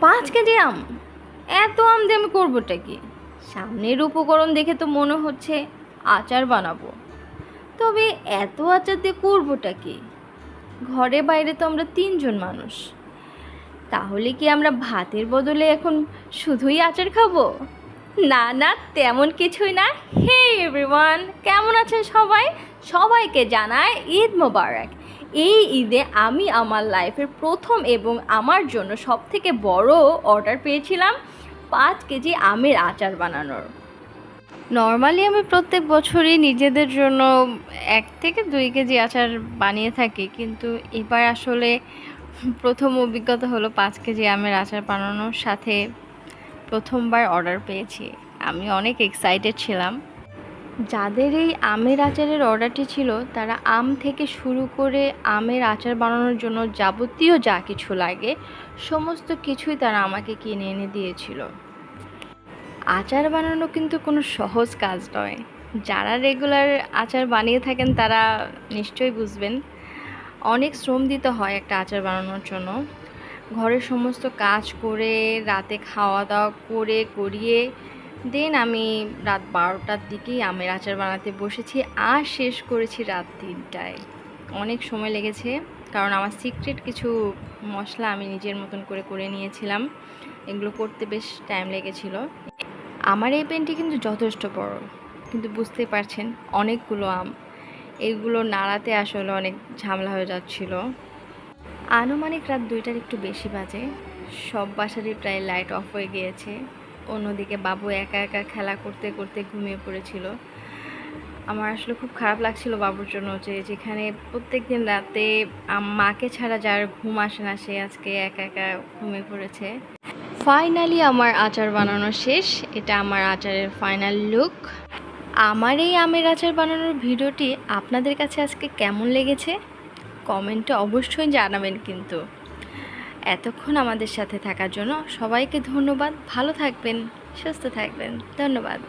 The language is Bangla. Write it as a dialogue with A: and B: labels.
A: পাঁচ কেজি আম? এত আম দিয়ে আমি করবোটা কি? সামনের উপকরণ দেখে তো মনে হচ্ছে আচার বানাবো। তবে এত আচার দিয়ে করবোটা কি? ঘরে বাইরে তো আমরা তিনজন মানুষ। তাহলে কি আমরা ভাতের বদলে এখন শুধুই আচার খাব? না না, তেমন কিছুই না। হে এভরিওয়ান কেমন আছেন সবাই? সবাইকে জানায় ঈদ মোবারক। এই ঈদে আমি আমার লাইফের প্রথম এবং আমার জন্য সবথেকে বড় অর্ডার পেয়েছিলাম পাঁচ কেজি আমের আচার বানানোর। নর্মালি আমি প্রত্যেক বছরই নিজেদের জন্য এক থেকে দুই কেজি আচার বানিয়ে থাকি, কিন্তু এবার আসলে প্রথম অভিজ্ঞতা হলো পাঁচ কেজি আমের আচার বানানোর সাথে প্রথমবার অর্ডার পেয়েছি। আমি অনেক এক্সাইটেড ছিলাম। যাদের এই আমের আচারের অর্ডারটি ছিল, তারা আম থেকে শুরু করে আমের আচার বানানোর জন্য যাবতীয় যা কিছু লাগে, সমস্ত কিছুই তারা আমাকে কিনে এনে দিয়েছিল। আচার বানানো কিন্তু কোনো সহজ কাজ নয়। যারা রেগুলার আচার বানিয়ে থাকেন, তারা নিশ্চয়ই বুঝবেন, অনেক শ্রম দিতে হয় একটা আচার বানানোর জন্য। ঘরের সমস্ত কাজ করে, রাতে খাওয়া দাওয়া করে করিয়ে দেন আমি রাত বারোটার দিকেই আমের আচার বানাতে বসেছি আর শেষ করেছি রাত তিনটায়। অনেক সময় লেগেছে, কারণ আমার সিক্রেট কিছু মশলা আমি নিজের মতন করে করে নিয়েছিলাম। এগুলো করতে বেশ টাইম লেগেছিল। আমার এই পেনটি কিন্তু যথেষ্ট বড়, কিন্তু বুঝতে পারছেন, অনেকগুলো আম। এগুলো নাড়াতে আসলে অনেক ঝামেলা হয়ে যাচ্ছিল। আনুমানিক রাত দুইটার একটু বেশি বাজে, সব বাসারই প্রায় লাইট অফ হয়ে গিয়েছে। অন্যদিকে বাবু একা একা খেলা করতে করতে ঘুমিয়ে পড়েছিল। আমার আসলে খুব খারাপ লাগছিল বাবুর জন্য যে যেখানে প্রত্যেক দিন রাতে মাকে ছাড়া যার ঘুম আসে না, সে আজকে একা একা ঘুমিয়ে পড়েছে। ফাইনালি আমার আচার বানানো শেষ। এটা আমার আচারের ফাইনাল লুক আমার এই আমের আচার বানানোর ভিডিওটি আপনাদের কাছে আজকে কেমন লেগেছে? কমেন্টে অবশ্যই জানাবেন কিন্তু। এতক্ষণ আমাদের সাথে থাকার জন্য সবাইকে ধন্যবাদ। ভালো থাকবেন সুস্থ থাকবেন। ধন্যবাদ।